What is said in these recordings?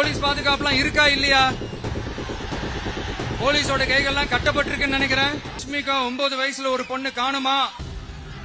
Police பாதுகாப்புலாம் இருக்கா இல்லையா? போலீஸோட கைகள்லாம் கட்டப்பட்டிருக்குன்னு நினைக்கிறேன். லட்சுமிகா ஒன்பது வயசுல ஒரு பொண்ணு காணுமா?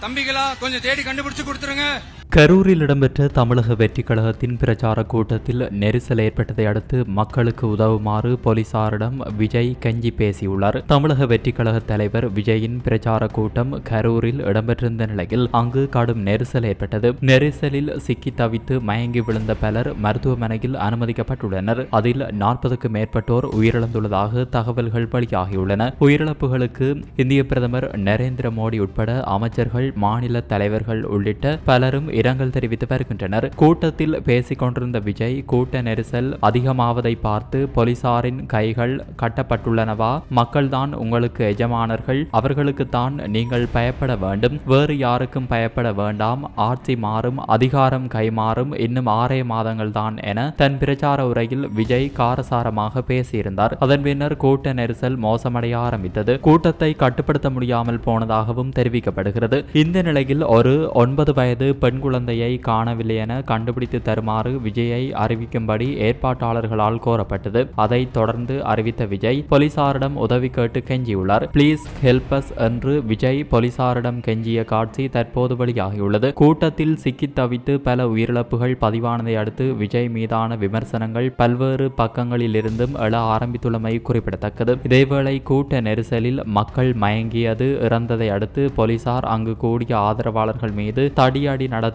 தம்பிகளா கொஞ்சம் தேடி கண்டுபிடிச்சு கொடுத்துருங்க. கரூரில் இடம்பெற்ற தமிழக வெற்றிக் கழகத்தின் பிரச்சார கூட்டத்தில் நெரிசல் ஏற்பட்டதை அடுத்து மக்களுக்கு உதவுமாறு போலீசாரிடம் விஜய் கஞ்சி பேசியுள்ளார். தமிழக வெற்றிக் கழக தலைவர் விஜயின் பிரச்சார கூட்டம் கரூரில் இடம்பெற்றிருந்த நிலையில் அங்கு கடும் நெரிசல் ஏற்பட்டது. நெரிசலில் சிக்கி தவித்து மயங்கி விழுந்த பலர் மருத்துவமனையில் அனுமதிக்கப்பட்டுள்ளனர். அதில் நாற்பதுக்கும் மேற்பட்டோர் உயிரிழந்துள்ளதாக தகவல்கள் வெளியாகியுள்ளன. உயிரிழப்புகளுக்கு இந்திய பிரதமர் நரேந்திர மோடி உட்பட அமைச்சர்கள் மாநில தலைவர்கள் உள்ளிட்ட பலரும் இரங்கல் தெரிவித்து வருகின்றனர். கூட்டத்தில் பேசிக் கொண்டிருந்த விஜய் கூட்ட நெரிசல் அதிகமாவதை பார்த்து போலீசாரின் கைகள் கட்டப்பட்டுள்ளனவா? மக்கள்தான் உங்களுக்கு எஜமானர்கள் அவர்களுக்குத்தான் நீங்கள் பயப்பட வேண்டும். வேறு யாருக்கும் பயப்பட வேண்டாம். ஆட்சி மாறும் அதிகாரம் கைமாறும் இன்னும் ஆறே மாதங்கள் தான் என தன் பிரச்சார உரையில் விஜய் காரசாரமாக பேசியிருந்தார். அதன் பின்னர் கூட்ட நெரிசல் மோசமடைய ஆரம்பித்தது. கூட்டத்தை கட்டுப்படுத்த முடியாமல் போனதாகவும் தெரிவிக்கப்படுகிறது. இந்த நிலையில் ஒரு ஒன்பது வயது பெண் குழந்தையை காணவில்லை என கண்டுபிடித்து தருமாறு விஜயை அறிவிக்கும்படி ஏற்பாட்டாளர்களால் கோரப்பட்டது. அதை தொடர்ந்து அறிவித்த விஜய் போலீசாரிடம் உதவி கேட்டு கெஞ்சியுள்ளார். பிளீஸ் ஹெல்ப் அஸ் என்று விஜய் போலீசாரிடம் கெஞ்சிய காட்சி தற்போது வெளியாகியுள்ளது. கூட்டத்தில் சிக்கித் தவித்து பல உயிரிழப்புகள் பதிவானதை அடுத்து விஜய் மீதான விமர்சனங்கள் பல்வேறு பக்கங்களிலிருந்தும் எழ ஆரம்பித்துள்ளமை குறிப்பிடத்தக்கது. இதேவேளை கூட்ட நெரிசலில் மக்கள் மயங்கியது இறந்ததை அடுத்து போலீசார் அங்கு கூடிய ஆதரவாளர்கள் மீது தடியடி நடத்த